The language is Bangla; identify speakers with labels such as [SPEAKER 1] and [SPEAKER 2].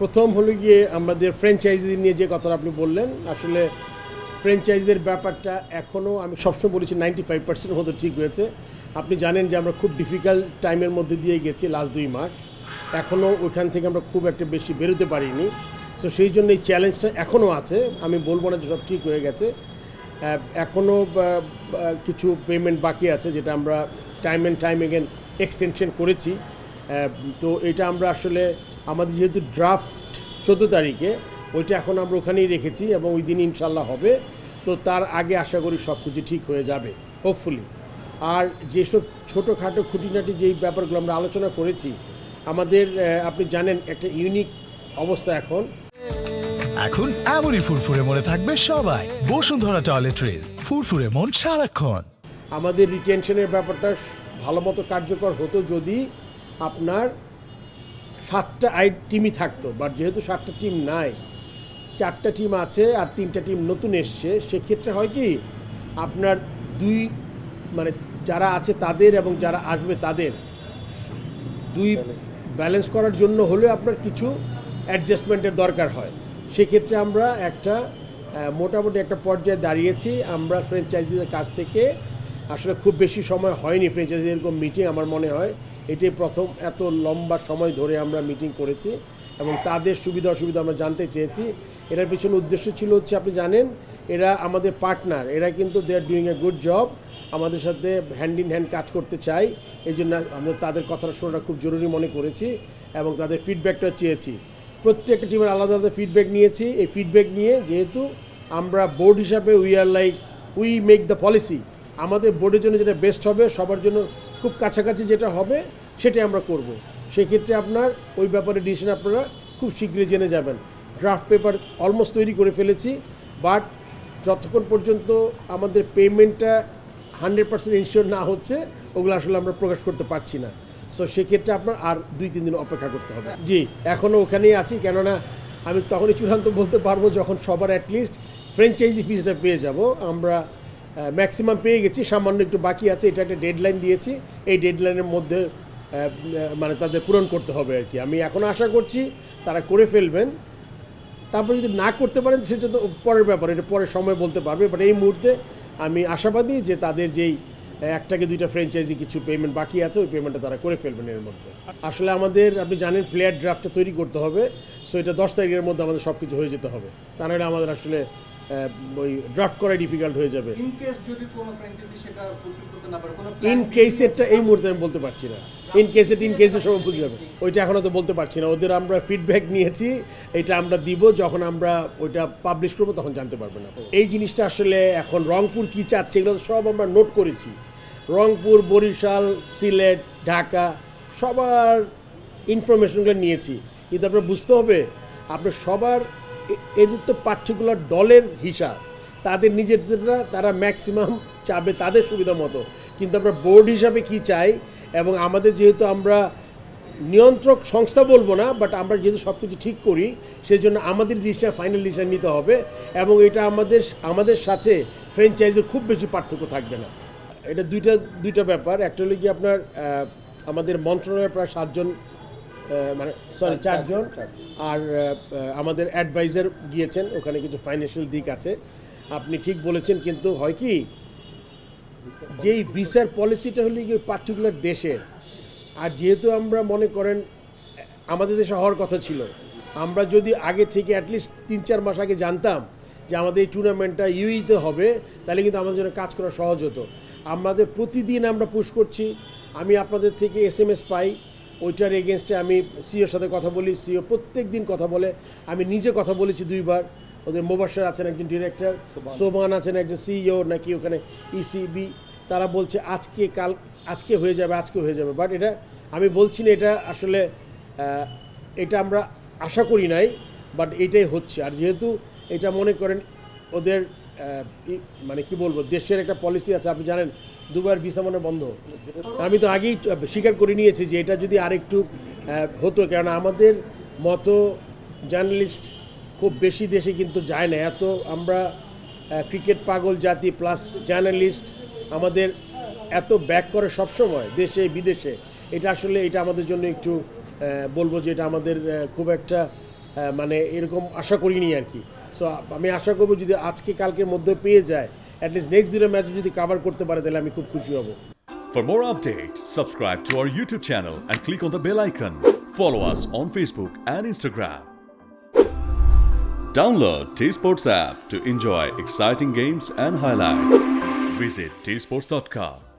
[SPEAKER 1] প্রথম হলো গিয়ে আমাদের ফ্র্যাঞ্চাইজি নিয়ে যে কথাটা আপনি বললেন, আসলে ফ্র্যাঞ্চাইজির ব্যাপারটা এখনও আমি সবসময় বলেছি নাইনটি ফাইভ পার্সেন্ট মতো ঠিক হয়েছে। আপনি জানেন যে আমরা খুব ডিফিকাল্ট টাইমের মধ্যে দিয়ে গেছি লাস্ট দুই মাস। এখনও ওইখান থেকে আমরা খুব একটা বেশি বেরোতে পারিনি। সো সেই জন্য এই চ্যালেঞ্জটা এখনও আছে। আমি বলব না যে সব ঠিক হয়ে গেছে। এখনও কিছু পেমেন্ট বাকি আছে যেটা আমরা time and time again extension করেছি। তো এটা আমরা আসলে আমাদের যেহেতু ড্রাফট চোদ্দ তারিখে ওইটা এখন আমরা ওখানেই রেখেছি এবং ওই দিন ইনশাল্লাহ হবে। তো তার আগে আশা করি সব কিছু ঠিক হয়ে যাবে হোপফুলি আর যেসব ছোটোখাটো খুঁটিনাটি যেই ব্যাপারগুলো আমরা আলোচনা করেছি আমাদের আপনি জানেন একটা ইউনিক অবস্থা এখন।
[SPEAKER 2] এখন এমনই ফুরফুরে মনে থাকবে সবাই। বসুন্ধরা টয়লেট্রিজ ফুরফুরে মন সারাক্ষণ।
[SPEAKER 1] আমাদের রিটেনশনের ব্যাপারটা ভালো মতো কার্যকর হতো যদি আপনার সাতটা আই টিমই থাকতো বাট যেহেতু সাতটা টিম নাই, চারটা টিম আছে আর তিনটা টিম নতুন এসছে, সেক্ষেত্রে হয় কি, আপনার দুই মানে যারা আছে তাদের এবং যারা আসবে তাদের, দুই ব্যালেন্স করার জন্য হলে আপনার কিছু অ্যাডজাস্টমেন্টের দরকার হয়। সেক্ষেত্রে আমরা একটা মোটামুটি একটা পর্যায়ে দাঁড়িয়েছি, আমরা ফ্র্যাঞ্চাইজিদের কাছ থেকে, আসলে খুব বেশি সময় হয়নি ফ্র্যাঞ্চাইজি এরকম মিটিং আমার মনে হয় এটাই প্রথম, এত লম্বা সময় ধরে আমরা মিটিং করেছি এবং তাদের সুবিধা অসুবিধা আমরা জানতে চেয়েছি। এটার পিছনে উদ্দেশ্য ছিল হচ্ছে, আপনি জানেন, এরা আমাদের পার্টনার এরা কিন্তু they are doing a good job আমাদের সাথে হ্যান্ড ইন হ্যান্ড কাজ করতে চাই এই জন্য আমরা তাদের কথাটা শোনাটা খুব জরুরি মনে করেছি এবং তাদের ফিডব্যাকটা চেয়েছি। প্রত্যেকটা টিমের আলাদা আলাদা ফিডব্যাক নিয়েছি, এই ফিডব্যাক নিয়ে যেহেতু আমরা বোর্ড হিসাবে we are like we make the policy আমাদের বোর্ডের জন্য যেটা বেস্ট হবে, সবার জন্য খুব কাছাকাছি যেটা হবে, সেটাই আমরা করব। সেক্ষেত্রে আপনার ওই ব্যাপারে ডিসিশন আপনারা খুব শীঘ্রই জেনে যাবেন। ড্রাফট পেপার অলমোস্ট তৈরি করে ফেলেছি বাট যতক্ষণ পর্যন্ত আমাদের পেমেন্টটা হান্ড্রেড পার্সেন্ট ইনশিওর না হচ্ছে, ওগুলো আসলে আমরা প্রকাশ করতে পারছি না। সো সেক্ষেত্রে আপনার আর দুই, তিন দিন অপেক্ষা করতে হবে। জি, এখনও ওখানেই আছি, কেননা আমি তখনই চূড়ান্ত বলতে পারব যখন সবার অ্যাটলিস্ট ফ্র্যাঞ্চাইজি ফিজটা পেয়ে যাব। আমরা ম্যাক্সিমাম পেয়ে গেছি, সামান্য একটু বাকি আছে, এটা একটা ডেডলাইন দিয়েছি। এই ডেডলাইনের মধ্যে মানে তাদের পূরণ করতে হবে আর কি। আমি এখন আশা করছি তারা করে ফেলবেন। তারপর যদি না করতে পারেন, সেটা তো পরের ব্যাপার, এটা পরে সময় বলতে পারবে। বাট এই মুহূর্তে আমি আশাবাদী যে তাদের যেই একটাকে দুইটা ফ্র্যাঞ্চাইজি কিছু পেমেন্ট বাকি আছে, ওই পেমেন্টটা তারা করে ফেলবেন এর মধ্যে। আসলে আমাদের, আপনি জানেন প্লেয়ার ড্রাফটটা তৈরি করতে হবে। সো এটা দশ তারিখের মধ্যে আমাদের সব কিছু হয়ে যেতে হবে। তা নাহলে আমাদের আসলে ওই ড্রাফট করাই ডিফিকাল্ট হয়ে যাবে।
[SPEAKER 3] ইন কেস
[SPEAKER 1] কেসেরটা এই মুহূর্তে আমি বলতে পারছি না। ইন কেসের ইন কেসের সময় বুঝে যাবে। ওইটা এখনও তো বলতে পারছি না। ওদের আমরা ফিডব্যাক নিয়েছি এটা আমরা দিব যখন আমরা ওইটা পাবলিশ করব তখন জানতে পারবে না। এই জিনিসটা আসলে এখন রংপুর কী চাচ্ছে এগুলো তো সব আমরা নোট করেছি। রংপুর বরিশাল সিলেট ঢাকা সবার ইনফরমেশনগুলো নিয়েছি। কিন্তু আপনার বুঝতে হবে আপনার সবার এদের তো পার্টিকুলার দলের হিসাব। তাদের নিজেদেররা তারা ম্যাক্সিমাম চাবে তাদের সুবিধা মতো। কিন্তু আমরা বোর্ড হিসাবে কি চাই? এবং আমাদের যেহেতু আমরা নিয়ন্ত্রক সংস্থা বলব না বাট আমরা যেহেতু সব কিছু ঠিক করি সেই জন্য আমাদের ডিসিশন ফাইনাল ডিসিশন নিতে হবে। এবং এটা আমাদের আমাদের সাথে ফ্র্যাঞ্চাইজের খুব বেশি পার্থক্য থাকবে না। এটা দুইটা দুইটা ব্যাপার। একটা হলো কি আপনার আমাদের মন্ত্রণালয়ের প্রায় সাতজন মানে সরি চারজন। আর আমাদের অ্যাডভাইজার গিয়েছেন ওখানে কিছু ফাইন্যান্সিয়াল দিক আছে। আপনি ঠিক বলেছেন কিন্তু হয় কি যেই ভিসার পলিসিটা হলো গিয়ে পার্টিকুলার দেশের আর যেহেতু আমরা মনে করেন আমাদের দেশে হওয়ার কথা ছিল আমরা যদি আগে থেকে অ্যাটলিস্ট তিন চার মাস আগে জানতাম যে আমাদের এই টুর্নামেন্টটা ইউইতে হবে তাহলে কিন্তু আমাদের জন্য কাজ করা সহজ হতো। আমাদের প্রতিদিন আমরা পুশ করছি আমি আপনাদের থেকে এস এম এস পাই ওইটার এগেনস্টে আমি সিওর সাথে কথা বলি সিও প্রত্যেক দিন কথা বলে। আমি নিজে কথা বলেছি দুইবার। ওদের মোবাসার আছেন একজন ডিরেক্টর সোমান। আছেন একজন সিইও নাকি ওখানে ইসিবি তারা বলছে আজকে কাল আজকে হয়ে যাবে আজকে হয়ে যাবে। বাট এটা আমি বলছি না এটা আসলে এটা আমরা আশা করি নাই বাট এটাই হচ্ছে। আর যেহেতু এটা মনে করেন ওদের মানে কি বলব, দেশের একটা পলিসি আছে, আপনি জানেন দুবার ভিসা মানে বন্ধ। আমি তো আগেই স্বীকার করে নিয়েছি যে এটা যদি আরেকটু হতো, কেননা আমাদের মতো জার্নালিস্ট খুব বেশি দেশে কিন্তু যায় না। এত আমরা ক্রিকেট পাগল জাতি প্লাস জার্নালিস্ট আমাদের এত ব্যাক করে সবসময় দেশে, বিদেশে। এটা আসলে এটা আমাদের জন্য একটু বলব যে এটা আমাদের খুব একটা মানে এরকম আশা করিনি আর কি। সো আমি আশা করব যদি আজকে কালকের মধ্যে পেয়ে যায় অ্যাটলিস্ট নেক্সট দুটো ম্যাচ যদি কাভার করতে পারে তাহলে আমি খুব খুশি হব
[SPEAKER 4] For more updates, subscribe to our YouTube channel and click on the bell icon. Follow us on Facebook and Instagram. Download T Sports app to enjoy exciting games and highlights. Visit tsports.com.